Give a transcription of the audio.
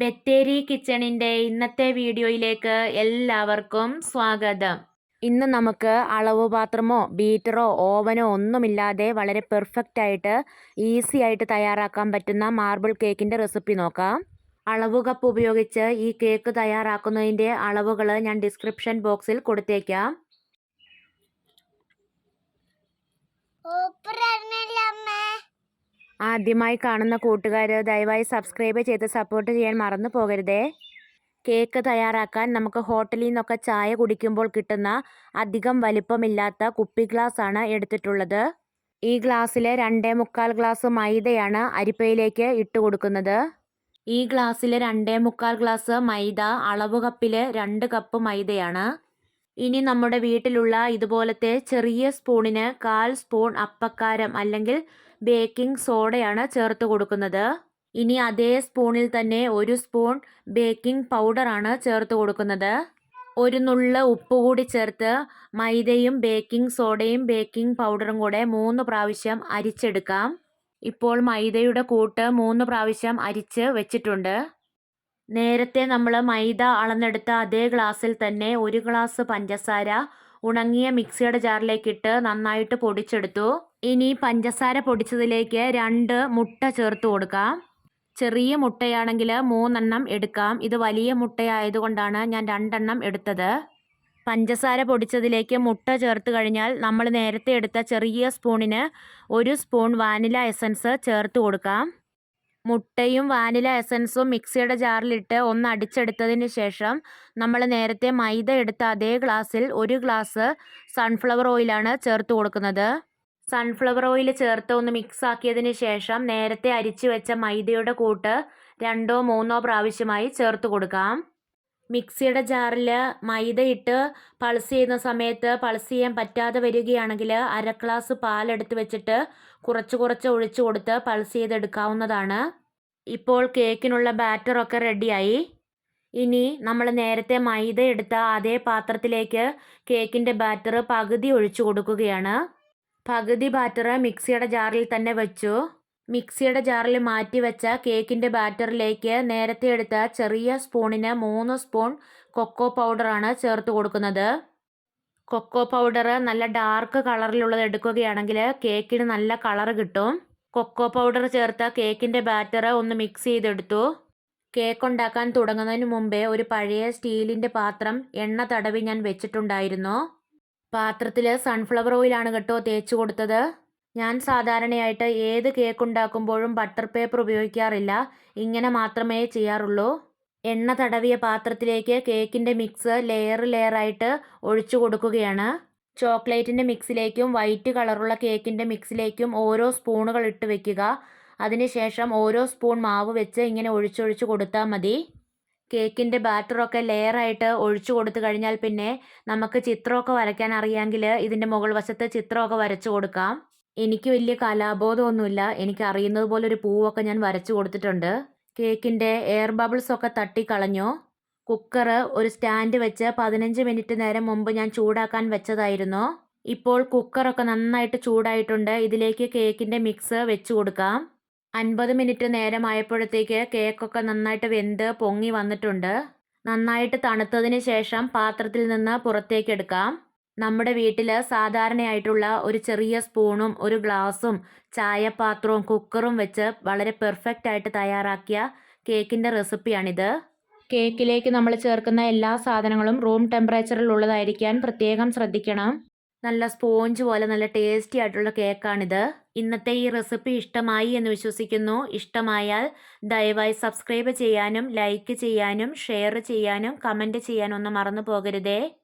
ബത്തേരി കിച്ചണിന്റെ ഇന്നത്തെ വീഡിയോയിലേക്ക് എല്ലാവർക്കും സ്വാഗതം. ഇന്ന് നമുക്ക് അളവ് പാത്രമോ ബീറ്ററോ ഓവനോ ഒന്നുമില്ലാതെ വളരെ പെർഫെക്റ്റ് ആയിട്ട് ഈസി ആയിട്ട് തയ്യാറാക്കാൻ പറ്റുന്ന മാർബിൾ കേക്കിന്റെ റെസിപ്പി നോക്കാം. അളവ് കപ്പ് ഉപയോഗിച്ച് ഈ കേക്ക് തയ്യാറാക്കുന്നതിന്റെ അളവുകൾ ഞാൻ ഡിസ്ക്രിപ്ഷൻ ബോക്സിൽ കൊടുത്തേക്കാം. ആദ്യമായി കാണുന്ന കൂട്ടുകാർ ദയവായി സബ്സ്ക്രൈബ് ചെയ്ത് സപ്പോർട്ട് ചെയ്യാൻ മറന്നു പോകരുതേ. കേക്ക് തയ്യാറാക്കാൻ നമുക്ക് ഹോട്ടലിൽ നിന്നൊക്കെ ചായ കുടിക്കുമ്പോൾ കിട്ടുന്ന അധികം വലിപ്പമില്ലാത്ത കുപ്പി ഗ്ലാസ് ആണ് എടുത്തിട്ടുള്ളത്. ഈ ഗ്ലാസ്സിൽ രണ്ടേ മുക്കാൽ ഗ്ലാസ് മൈദയാണ് അരിപ്പയിലേക്ക് ഇട്ട് കൊടുക്കുന്നത്. ഈ ഗ്ലാസ്സിൽ രണ്ടേ മുക്കാൽ ഗ്ലാസ് മൈദ അളവ് കപ്പിൽ രണ്ട് കപ്പ് മൈദയാണ്. ഇനി നമ്മുടെ വീട്ടിലുള്ള ഇതുപോലത്തെ ചെറിയ സ്പൂണിന് കാൽ സ്പൂൺ അപ്പക്കാരം അല്ലെങ്കിൽ ബേക്കിംഗ് സോഡയാണ് ചേർത്ത് കൊടുക്കുന്നത്. ഇനി അതേ സ്പൂണിൽ തന്നെ ഒരു സ്പൂൺ ബേക്കിംഗ് പൗഡറാണ് ചേർത്ത് കൊടുക്കുന്നത്. ഒരു നുള്ള ഉപ്പ് കൂടി ചേർത്ത് മൈദയും ബേക്കിംഗ് സോഡയും ബേക്കിംഗ് പൗഡറും കൂടെ മൂന്ന് പ്രാവശ്യം അരിച്ചെടുക്കാം. ഇപ്പോൾ മൈദയുടെ കൂട്ട് മൂന്ന് പ്രാവശ്യം അരിച്ച് വെച്ചിട്ടുണ്ട്. നേരത്തെ നമ്മൾ മൈദ അളന്നെടുത്ത അതേ ഗ്ലാസ്സിൽ തന്നെ ഒരു ഗ്ലാസ് പഞ്ചസാര ഉണങ്ങിയ മിക്സിയുടെ ജാറിലേക്കിട്ട് നന്നായിട്ട് പൊടിച്ചെടുത്തു. ഇനി പഞ്ചസാര പൊടിച്ചതിലേക്ക് രണ്ട് മുട്ട ചേർത്ത് കൊടുക്കാം. ചെറിയ മുട്ടയാണെങ്കിൽ മൂന്നെണ്ണം എടുക്കാം. ഇത് വലിയ മുട്ടയായതുകൊണ്ടാണ് ഞാൻ രണ്ടെണ്ണം എടുത്തത്. പഞ്ചസാര പൊടിച്ചതിലേക്ക് മുട്ട ചേർത്ത് കഴിഞ്ഞാൽ നമ്മൾ നേരത്തെ എടുത്ത ചെറിയ സ്പൂണിന് ഒരു സ്പൂൺ വാനില എസൻസ് ചേർത്ത് കൊടുക്കാം. മുട്ടയും വാനില എസൻസും മിക്സിയുടെ ജാറിലിട്ട് ഒന്ന് അടിച്ചെടുത്തതിന് ശേഷം നമ്മൾ നേരത്തെ മൈദ എടുത്ത അതേ ഗ്ലാസ്സിൽ ഒരു ഗ്ലാസ് സൺഫ്ലവർ ഓയിലാണ് ചേർത്ത് കൊടുക്കുന്നത്. സൺഫ്ലവർ ഓയിൽ ചേർത്ത് ഒന്ന് മിക്സ് ആക്കിയതിന് ശേഷം നേരത്തെ അരിച്ചു വെച്ച മൈദയുടെ കൂട്ട് രണ്ടോ മൂന്നോ പ്രാവശ്യമായി ചേർത്ത് കൊടുക്കാം. മിക്സിയുടെ ജാറിൽ മൈദ ഇട്ട് പൾസ് ചെയ്യുന്ന സമയത്ത് പൾസ് ചെയ്യാൻ പറ്റാതെ വരികയാണെങ്കിൽ അര ഗ്ലാസ് പാലെടുത്ത് വെച്ചിട്ട് കുറച്ച് കുറച്ച് ഒഴിച്ചു കൊടുത്ത് പൾസ് ചെയ്തെടുക്കാവുന്നതാണ്. ഇപ്പോൾ കേക്കിനുള്ള ബാറ്ററൊക്കെ റെഡിയായി. ഇനി നമ്മൾ നേരത്തെ മൈദ എടുത്ത അതേ പാത്രത്തിലേക്ക് കേക്കിന്റെ ബാറ്റർ പകുതി ഒഴിച്ചു കൊടുക്കുകയാണ്. പകുതി ബാറ്റർ മിക്സിയുടെ ജാറിൽ തന്നെ വെച്ചു. മിക്സിയുടെ ജാറിൽ മാറ്റി വെച്ച കേക്കിന്റെ ബാറ്ററിലേക്ക് നേരത്തെ എടുത്ത ചെറിയ സ്പൂണിന് മൂന്ന് സ്പൂൺ കൊക്കോ പൗഡറാണ് ചേർത്ത് കൊടുക്കുന്നത്. കൊക്കോ പൗഡർ നല്ല ഡാർക്ക് കളറിലുള്ളത് എടുക്കുകയാണെങ്കിൽ കേക്കിന് നല്ല കളർ കിട്ടും. കൊക്കോ പൗഡർ ചേർത്ത കേക്കിന്റെ ബാറ്റർ ഒന്ന് മിക്സ് ചെയ്തെടുത്തു. കേക്ക് ഉണ്ടാക്കാൻ തുടങ്ങുന്നതിന് മുമ്പേ ഒരു പഴയ സ്റ്റീലിന്റെ പാത്രം എണ്ണ തടവി ഞാൻ വെച്ചിട്ടുണ്ടായിരുന്നു. പാത്രത്തിൽ സൺഫ്ലവർ ഓയിലാണ് കേട്ടോ തേച്ച് കൊടുത്തത്. ഞാൻ സാധാരണയായിട്ട് ഏത് കേക്ക് ഉണ്ടാക്കുമ്പോഴും ബട്ടർ പേപ്പർ ഉപയോഗിക്കാറില്ല. ഇങ്ങനെ മാത്രമേ ചെയ്യാറുള്ളൂ. എണ്ണ തടവിയ പാത്രത്തിലേക്ക് കേക്കിന്റെ മിക്സ് ലെയർ ലെയറായിട്ട് ഒഴിച്ചു കൊടുക്കുകയാണ്. ചോക്ലേറ്റിന്റെ മിക്സിലേക്കും വൈറ്റ് കളറുള്ള കേക്കിന്റെ മിക്സിലേക്കും ഓരോ സ്പൂണുകൾ ഇട്ട് വെക്കുക. അതിനുശേഷം ഓരോ സ്പൂൺ മാവ് വെച്ച് ഇങ്ങനെ ഒഴിച്ചൊഴിച്ച് കൊടുത്താൽ മതി. കേക്കിന്റെ ബാറ്ററൊക്കെ ലെയറായിട്ട് ഒഴിച്ചു കൊടുത്തു കഴിഞ്ഞാൽ പിന്നെ നമുക്ക് ചിത്രമൊക്കെ വരയ്ക്കാൻ അറിയാമെങ്കിൽ ഇതിന്റെ മുകൾ വശത്ത് ചിത്രമൊക്കെ വരച്ചു കൊടുക്കാം. എനിക്ക് വലിയ കലാബോധമൊന്നുമില്ല. എനിക്ക് അറിയുന്നത് പോലെ ഒരു പൂവൊക്കെ ഞാൻ വരച്ചു കൊടുത്തിട്ടുണ്ട്. കേക്കിന്റെ എയർ ബബിൾസ് ഒക്കെ തട്ടിക്കളഞ്ഞു. കുക്കർ ഒരു സ്റ്റാൻഡ് വെച്ച് പതിനഞ്ച് മിനിറ്റ് നേരം മുമ്പ് ഞാൻ ചൂടാക്കാൻ വെച്ചതായിരുന്നു. ഇപ്പോൾ കുക്കറൊക്കെ നന്നായിട്ട് ചൂടായിട്ടുണ്ട്. ഇതിലേക്ക് കേക്കിന്റെ മിക്സ് വെച്ച് കൊടുക്കാം. അൻപത് മിനിറ്റ് നേരമായപ്പോഴത്തേക്ക് കേക്കൊക്കെ നന്നായിട്ട് വെന്ത് പൊങ്ങി വന്നിട്ടുണ്ട്. നന്നായിട്ട് തണുത്തതിന് ശേഷം പാത്രത്തിൽ നിന്ന് പുറത്തേക്ക് എടുക്കാം. നമ്മുടെ വീട്ടിൽ സാധാരണയായിട്ടുള്ള ഒരു ചെറിയ സ്പൂണും ഒരു ഗ്ലാസും ചായപാത്രവും കുക്കറും വെച്ച് വളരെ പെർഫെക്റ്റ് ആയിട്ട് തയ്യാറാക്കിയ കേക്കിന്റെ റെസിപ്പിയാണിത്. കേക്കിലേക്ക് നമ്മൾ ചേർക്കുന്ന എല്ലാ സാധനങ്ങളും റൂം ടെമ്പറേച്ചറിൽ ഉള്ളതായിരിക്കാൻ പ്രത്യേകം ശ്രദ്ധിക്കണം. നല്ല സ്പോഞ്ച് പോലെ നല്ല ടേസ്റ്റി ആയിട്ടുള്ള കേക്കാണിത്. ഇന്നത്തെ ഈ റെസിപ്പി ഇഷ്ടമായി എന്ന് വിശ്വസിക്കുന്നു. ഇഷ്ടമായാൽ ദയവായി സബ്സ്ക്രൈബ് ചെയ്യാനും ലൈക്ക് ചെയ്യാനും ഷെയർ ചെയ്യാനും കമന്റ് ചെയ്യാനും ഒന്നും മറന്നു പോകരുതേ.